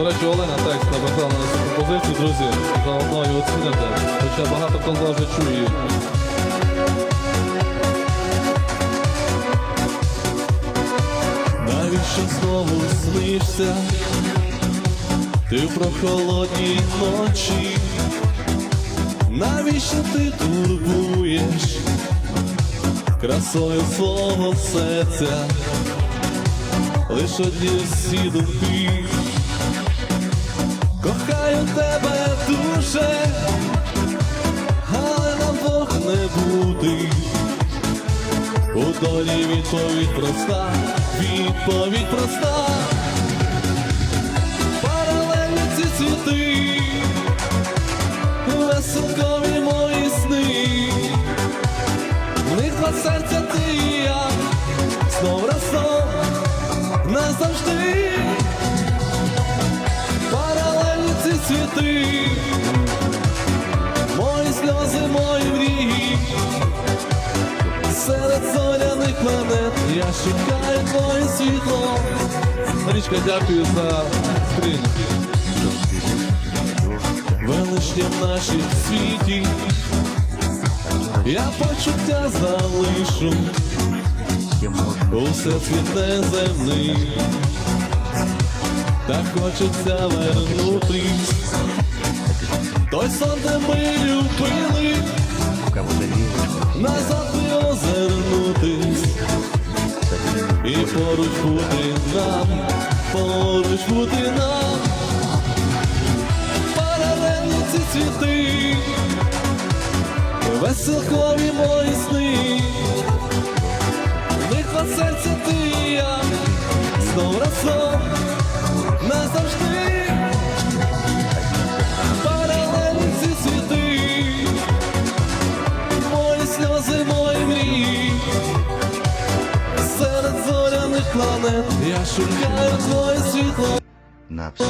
До речі, Олена текст написала на цю композицію, друзі, заодно і оціните, хоча багато хто вже чує. Навіщо знову снишся? Ти в прохолодній ночі, навіщо ти турбуєш красою свого серця? Лиш одні всі думки, кохаю тебе дуже, але нам Бог не бути. У долі відповідь проста, відповідь проста. Цвіти, мої сльози, мої мрії. Серед зоряних планет я шукаю твоє світло. Марічка, дякую за стрім. Величням наших світі. Я почуття залишу. Усе цвіте земний. Так хочеться вернутись. Той сон, де ми любили. Назад і озирнутись. І поруч бути нам, поруч бути нам. Паралельні ці цвіти Веселкові мої сни. В них серця ти і я Знов разом назавжди. Паралельні ці цвіти Мої сльози, мої мрії. Серед зоряних планет Я шукаю твоє світло. На все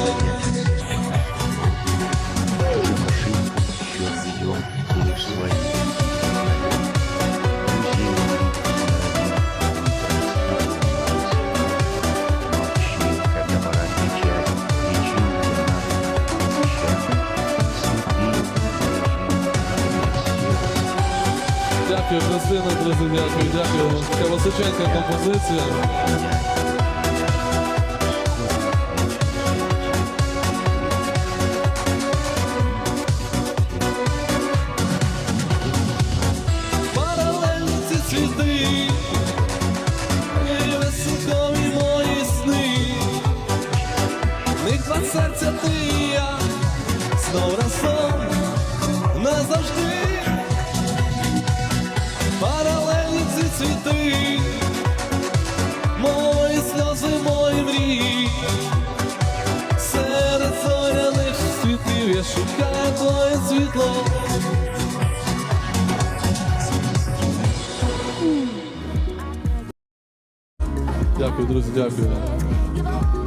Дякую, Христина, друзі, дякую, дякую. Така височенька композиція. Серця ти і я Знов разом назавжди Дякую, друзі, дякую.